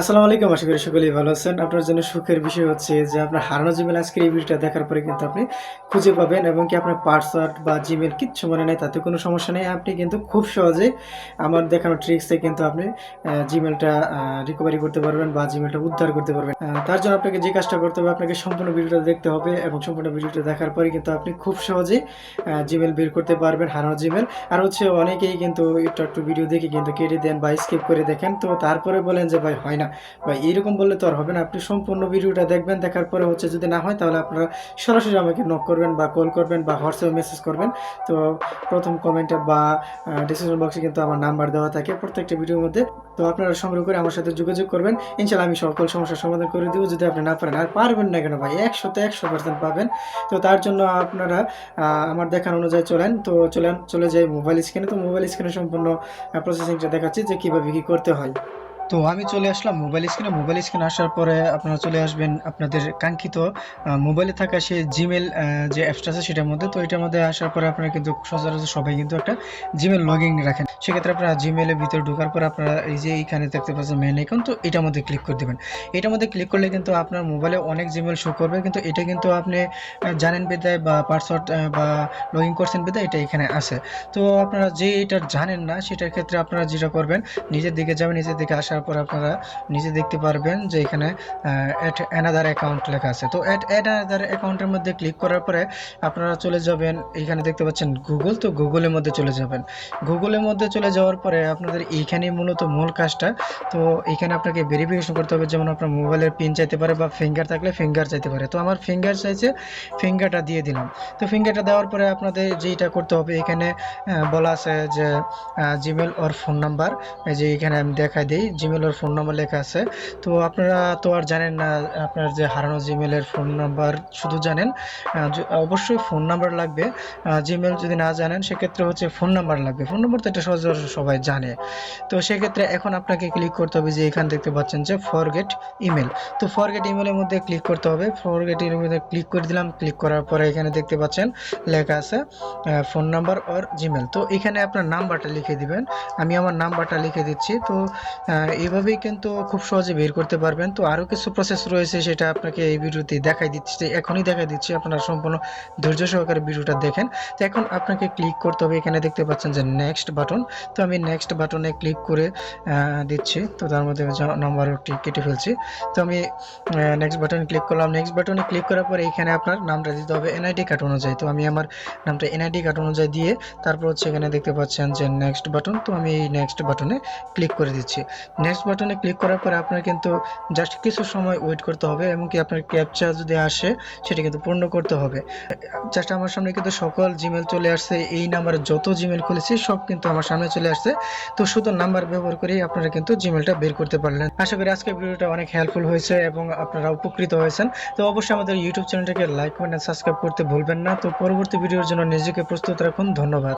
আসসালামু আলাইকুম, আশা করি সকলেই ভালো আছেন। আপনার জন্য সুখের বিষয় হচ্ছে যে আপনার হারানো জিমেল আজকের এই ভিডিওটা দেখার পরে কিন্তু আপনি খুঁজে পাবেন এবং কি আপনার পাসওয়ার্ড বা জিমেল কিচ্ছু মনে নেই, তাতে কোনো সমস্যা নেই। আপনি কিন্তু খুব সহজে আমার দেখানো ট্রিক্সে কিন্তু আপনি জিমেলটা রিকভারি করতে পারবেন বা জিমেলটা উদ্ধার করতে পারবেন। তার জন্য আপনাকে যে কাজটা করতে হবে, আপনাকে সম্পূর্ণ ভিডিওটা দেখতে হবে এবং সম্পূর্ণ ভিডিওটা দেখার পরে কিন্তু আপনি খুব সহজেই জিমেল বের করতে পারবেন, হারানো জিমেল আর হচ্ছে অনেকেই কিন্তু একটু একটু ভিডিও দেখে কিন্তু কেটে দেন বা স্কিপ করে দেখেন। তো তারপরে বলেন যে, ভাই, হয় না। বা এরকম বললে তো আর হবে না। আপনি সম্পূর্ণ ভিডিওটা দেখবেন, দেখার পরে হচ্ছে যদি না হয়, তাহলে আপনারা সরাসরি আমাকে নক করবেন বা কল করবেন বা হোয়াটসঅ্যাপে মেসেজ করবেন। তো প্রথম কমেন্টে বা ডিসক্রিপশন বক্সে কিন্তু আমার নাম্বার দেওয়া থাকে প্রত্যেকটা ভিডিওর মধ্যে। তো আপনারা সংগ্রহ করে আমার সাথে যোগাযোগ করবেন। ইনশাল্লাহ আমি সকল সমস্যার সমাধান করে দিব। যদি আপনি না পারেন, আর পারবেন না কেন ভাই? একশোতে একশো পার্সেন্ট পাবেন। তো তার জন্য আপনারা আমার দেখানো অনুযায়ী চলেন। তো চলেন, চলে যাই মোবাইল স্ক্রিনে তো মোবাইল স্ক্রিনে সম্পূর্ণ প্রসেসিংটা দেখাচ্ছি যে কীভাবে কী করতে হয়। তো আমি চলে আসলাম মোবাইল স্ক্রিনে মোবাইল স্ক্রিনে আসার পরে আপনারা চলে আসবেন আপনাদের কাঙ্ক্ষিত মোবাইলে থাকা সেই জিমেল যে অ্যাপসটা আছে সেটার মধ্যে। তো এটার মধ্যে আসার পরে আপনারা কিন্তু সচরাচর সবাই কিন্তু একটা জিমেল লগিং রাখেন। সেক্ষেত্রে আপনারা জিমেলের ভিতরে ঢোকার পর আপনারা এই যে এইখানে দেখতে পাচ্ছেন মেন অ্যাকাউন্ট তো এটার মধ্যে ক্লিক করে দেবেন। এটার মধ্যে ক্লিক করলে কিন্তু আপনার মোবাইলে অনেক জিমেল শো করবে। কিন্তু এটা কিন্তু আপনি জানেন বেদায় বা পাসওয়ার্ড বা লগ ইন করছেন বেদায় এটা এখানে আছে। তো আপনারা যে এটা জানেন না, সেটার ক্ষেত্রে আপনারা যেটা করবেন, নিজের দিকে যাবেন, নিজের দিকে আসার পর আপনারা নিজে দেখতে পারবেন যে এখানে অ্যাট অ্যানাদার অ্যাকাউন্ট লেখা আছে। তো অ্যাট অ্যানাদার অ্যাকাউন্টের মধ্যে ক্লিক করার পরে আপনারা চলে যাবেন, এখানে দেখতে পাচ্ছেন গুগল তো গুগলের মধ্যে চলে যাবেন। গুগলের মধ্যে চলে যাওয়ার পরে আপনাদের এইখানেই মূলত মূল কাজটা। তো এখানে আপনাকে ভেরিফিকেশন করতে হবে, যেমন আপনার মোবাইলের পিন চাইতে পারে বা ফিঙ্গার থাকলে ফিঙ্গার চাইতে পারে। তো আমার ফিঙ্গার চাইছে ফিঙ্গারটা দিয়ে দিলাম। তো ফিঙ্গারটা দেওয়ার পরে আপনাদের যেইটা করতে হবে, এখানে বলা আছে যে জিমেল ওর ফোন নাম্বার যে এখানে আমি দেখাই দিই জিমেল ওর ফোন নাম্বার লেখা আছে। তো আপনারা তো আর জানেন না, আপনার যে হারানো জিমেলের ফোন নাম্বার শুধু জানেন। অবশ্যই ফোন নাম্বার লাগবে। জিমেল যদি না জানেন, সেক্ষেত্রে হচ্ছে ফোন নাম্বার লাগবে। ফোন নাম্বার তো এটা সচরাচর সবাই জানে। তো সেক্ষেত্রে এখন আপনাকে ক্লিক করতে হবে যে এখানে দেখতে পাচ্ছেন যে ফরগেট ইমেল তো ফরগেট ইমেলের মধ্যে ক্লিক করতে হবে। ফরগেট ইমেলের মধ্যে ক্লিক করে দিলাম। ক্লিক করার পরে এখানে দেখতে পাচ্ছেন, লেখা আছে ফোন নাম্বার ওর জিমেল তো এখানে আপনার নাম্বারটা লিখে দিবেন। আমি আমার নাম্বারটা লিখে দিচ্ছি। তো আহ, এইভাবেই কিন্তু খুব সহজে বের করতে পারবেন। তো আরও কিছু প্রসেস রয়েছে সেটা আপনাকে এই ভিডিওতে দেখাই দিচ্ছি এখনই দেখাই দিচ্ছি আপনারা সম্পূর্ণ ধৈর্য সহকারে ভিডিওটা দেখেন। তো এখন আপনাকে ক্লিক করতে হবে এখানে দেখতে পাচ্ছেন যে নেক্সট বাটন তো আমি নেক্সট বাটনে ক্লিক করে দিচ্ছি তো তার মধ্যে নাম্বারটি কেটে ফেলছি। তো আমি নেক্সট বাটনে ক্লিক করলাম। নেক্সট বাটনে ক্লিক করার পরে এখানে আপনার নামটা দিতে হবে এনআইডি কার্ড অনুযায়ী। তো আমি আমার নামটা এনআইডি কার্ড অনুযায়ী দিয়ে তারপর হচ্ছে এখানে দেখতে পাচ্ছেন যে নেক্সট বাটন তো আমি এই নেক্সট বাটনে ক্লিক করে দিচ্ছি। নেক্সট বাটনে ক্লিক করার পরে আপনার কিন্তু জাস্ট কিছু সময় ওয়েট করতে হবে এবং কি আপনার ক্যাপচা যদি আসে, সেটা কিন্তু পূর্ণ করতে হবে। জাস্ট আমার সামনে কিন্তু সকল জিমেল চলে আসছে, এই নাম্বারে যত জিমেল খুলেছি, সব কিন্তু আমার সামনে চলে আসছে। তো শুধু নাম্বার ব্যবহার করেই আপনারা কিন্তু জিমেলটা বের করতে পারলেন। আশা করি আজকের ভিডিওটা অনেক হেল্পফুল হয়েছে এবং আপনারা উপকৃত হয়েছেন। তো অবশ্যই আমাদের ইউটিউব চ্যানেলটাকে লাইক কমেন্ট সাবস্ক্রাইব করতে ভুলবেন না। তো পরবর্তী ভিডিওর জন্য নিজেকে প্রস্তুত রাখুন। ধন্যবাদ।